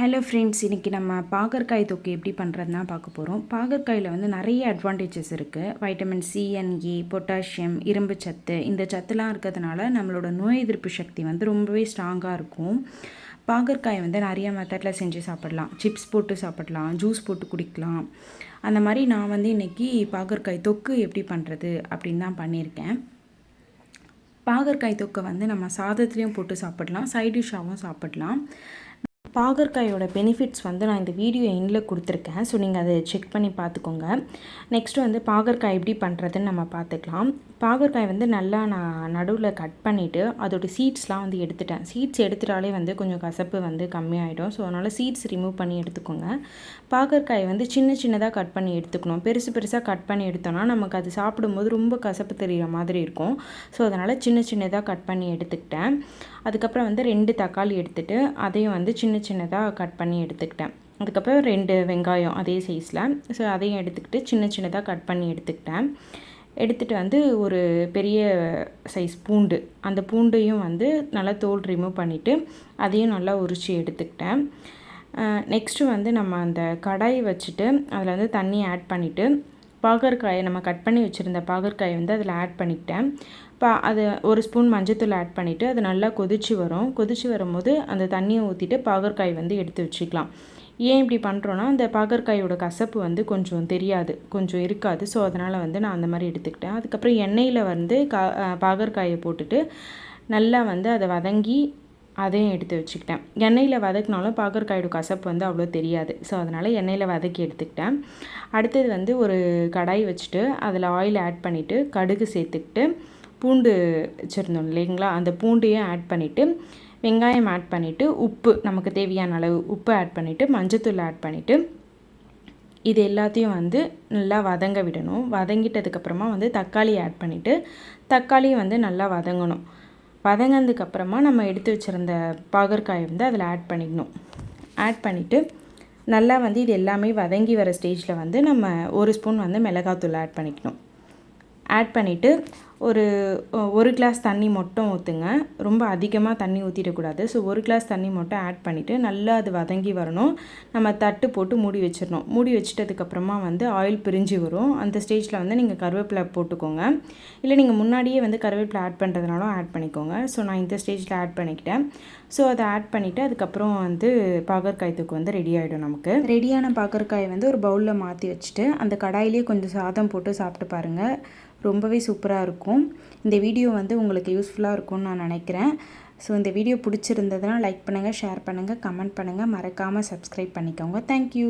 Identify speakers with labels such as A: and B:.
A: Hello friends இன்றைக்கி நம்ம பாகற்காய் தொக்கு எப்படி பண்ணுறதுனா பார்க்க போகிறோம் பாகற்காயில் வந்து நிறைய அட்வான்டேஜஸ் இருக்குது vitamin C and E potassium இரும்பு சத்து இந்த சத்துலாம் இருக்கிறதுனால நம்மளோட நோய் எதிர்ப்பு சக்தி வந்து ரொம்பவே ஸ்ட்ராங்காக இருக்கும். பாகற்காய் வந்து நிறைய மெத்தடில் செஞ்சு சாப்பிடலாம். சிப்ஸ் போட்டு சாப்பிடலாம் ஜூஸ் போட்டு குடிக்கலாம். அந்த மாதிரி நான் வந்து இன்றைக்கி பாகற்காய் தொக்கு எப்படி பண்ணுறது அப்படின்னு தான் பண்ணியிருக்கேன். பாகற்காய் தொக்கை வந்து நம்ம சாதத்துலேயும் போட்டு சாப்பிடலாம் சைட் டிஷ்ஷாகவும் சாப்பிடலாம். பாகற்காயோட பெனிஃபிட்ஸ் வந்து நான் இந்த வீடியோ எண்டில் கொடுத்துருக்கேன். ஸோ நீங்கள் அதை செக் பண்ணி பார்த்துக்கோங்க. நெக்ஸ்ட்டு வந்து பாகற்காய் எப்படி பண்ணுறதுன்னு நம்ம பார்த்துக்கலாம். பாகற்காய் வந்து நல்லா நான் நடுவில் கட் பண்ணிவிட்டு அதோடய சீட்ஸ்லாம் வந்து எடுத்துட்டேன். சீட்ஸ் எடுத்துட்டாலே வந்து கொஞ்சம் கசப்பு வந்து கம்மியாயிடும். ஸோ அதனால் சீட்ஸ் ரிமூவ் பண்ணி எடுத்துக்கோங்க. பாகற்காய் வந்து சின்ன சின்னதாக கட் பண்ணி எடுத்துக்கணும். பெருசு பெருசாக கட் பண்ணி எடுத்தோன்னா நமக்கு அது சாப்பிடும்போது ரொம்ப கசப்பு தெரிகிற மாதிரி இருக்கும். ஸோ அதனால் சின்ன சின்னதாக கட் பண்ணி எடுத்துக்கிட்டேன். அதுக்கப்புறம் வந்து ரெண்டு தக்காளி எடுத்துகிட்டு அதையும் வந்து சின்ன சின்னதாக கட் பண்ணி எடுத்துக்கிட்டேன். அதுக்கப்புறம் ரெண்டு வெங்காயம் அதே சைஸில் ஸோ அதையும் எடுத்துக்கிட்டு சின்ன சின்னதாக கட் பண்ணி எடுத்துக்கிட்டேன். எடுத்துகிட்டு வந்து ஒரு பெரிய சைஸ் பூண்டு. அந்த பூண்டையும் வந்து நல்லா தோல் ரிமூவ் பண்ணிவிட்டு அதையும் நல்லா உரித்து எடுத்துக்கிட்டேன். நெக்ஸ்ட்டு வந்து நம்ம அந்த கடாய் வச்சுட்டு அதில் வந்து தண்ணி ஆட் பண்ணிவிட்டு பாகற்காயை நம்ம கட் பண்ணி வச்சுருந்த பாகற்காயை வந்து அதில் ஆட் பண்ணிக்கிட்டேன். இப்போ அது ஒரு ஸ்பூன் மஞ்சத்தூள் ஆட் பண்ணிவிட்டு அது நல்லா கொதிச்சு வரும். கொதிச்சு வரும்போது அந்த தண்ணியை ஊற்றிட்டு பாகற்காய் வந்து எடுத்து வச்சுக்கலாம். ஏன் இப்படி பண்ணுறோன்னா அந்த பாகற்காயோட கசப்பு வந்து கொஞ்சம் தெரியாது கொஞ்சம் இருக்காது. ஸோ அதனால் வந்து நான் அந்த மாதிரி எடுத்துக்கிட்டேன். அதுக்கப்புறம் எண்ணெயில் வந்து கா பாகற்காயை போட்டுட்டு நல்லா வந்து அதை வதங்கி அதையும் எடுத்து வச்சுக்கிட்டேன். எண்ணெயில் வதக்கினாலும் பாகற்காயோட கசப்பு வந்து அவ்வளோ தெரியாது. ஸோ அதனால் எண்ணெயில் வதக்கி எடுத்துக்கிட்டேன். அடுத்தது வந்து ஒரு கடாய் வச்சுட்டு அதில் ஆயில் ஆட் பண்ணிவிட்டு கடுகு சேர்த்துக்கிட்டு பூண்டு வச்சுருந்தோம் இல்லைங்களா? அந்த பூண்டையும் ஆட் பண்ணிவிட்டு வெங்காயம் ஆட் பண்ணிவிட்டு உப்பு நமக்கு தேவையான அளவு உப்பு ஆட் பண்ணிவிட்டு மஞ்சத்தூள் ஆட் பண்ணிவிட்டு இது எல்லாத்தையும் வந்து நல்லா வதங்க விடணும். வதங்கிட்டதுக்கப்புறமா வந்து தக்காளி ஆட் பண்ணிவிட்டு தக்காளி வந்து நல்லா வதங்கணும். வதங்கினதுக்கப்புறமா நம்ம எடுத்து வச்சுருந்த பாகற்காயை வந்து அதில் ஆட் பண்ணிக்கணும். ஆட் பண்ணிவிட்டு நல்லா வந்து இது எல்லாமே வதங்கி வர ஸ்டேஜில் வந்து நம்ம ஒரு ஸ்பூன் வந்து மிளகாத்தூள் ஆட் பண்ணிக்கணும். ஆட் பண்ணிவிட்டு ஒரு ஒரு கிளாஸ் தண்ணி மட்டும் ஊற்றுங்க ரொம்ப அதிகமாக தண்ணி ஊற்றிடக்கூடாது ஸோ ஒரு கிளாஸ் தண்ணி மட்டும் ஆட் பண்ணிவிட்டு நல்லா அது வதங்கி வரணும். நம்ம தட்டு போட்டு மூடி வச்சிடணும். மூடி வச்சிட்டதுக்கப்புறமா வந்து ஆயில் பிரிஞ்சு வரும். அந்த ஸ்டேஜில் வந்து நீங்கள் கருவேப்பிலை போட்டுக்கோங்க. இல்லை நீங்கள் முன்னாடியே வந்து கருவேப்பிலை ஆட் பண்ணுறதுனாலும் ஆட் பண்ணிக்கோங்க. ஸோ நான் இந்த ஸ்டேஜில் ஆட் பண்ணிக்கிட்டேன். ஸோ அதை ஆட் பண்ணிவிட்டு அதுக்கப்புறம் வந்து பாகற்காய் தூக்கு வந்து ரெடி ஆகிடும் நமக்கு. ரெடியான பாகற்காயை வந்து ஒரு பவுலில் மாற்றி வச்சுட்டு அந்த கடாயிலே கொஞ்சம் சாதம் போட்டு சாப்பிட்டு பாருங்கள் ரொம்பவே சூப்பராக இருக்கும். இருக்கும். இந்த வீடியோ வந்து உங்களுக்கு யூஸ்ஃபுல்லாக இருக்கும்னு நான் நினைக்கிறேன். ஸோ இந்த வீடியோ பிடிச்சிருந்ததுன்னா லைக் பண்ணுங்கள் ஷேர் பண்ணுங்கள் கமெண்ட் பண்ணுங்கள் மறக்காமல் சப்ஸ்கிரைப் பண்ணிக்கோங்க. தேங்க்யூ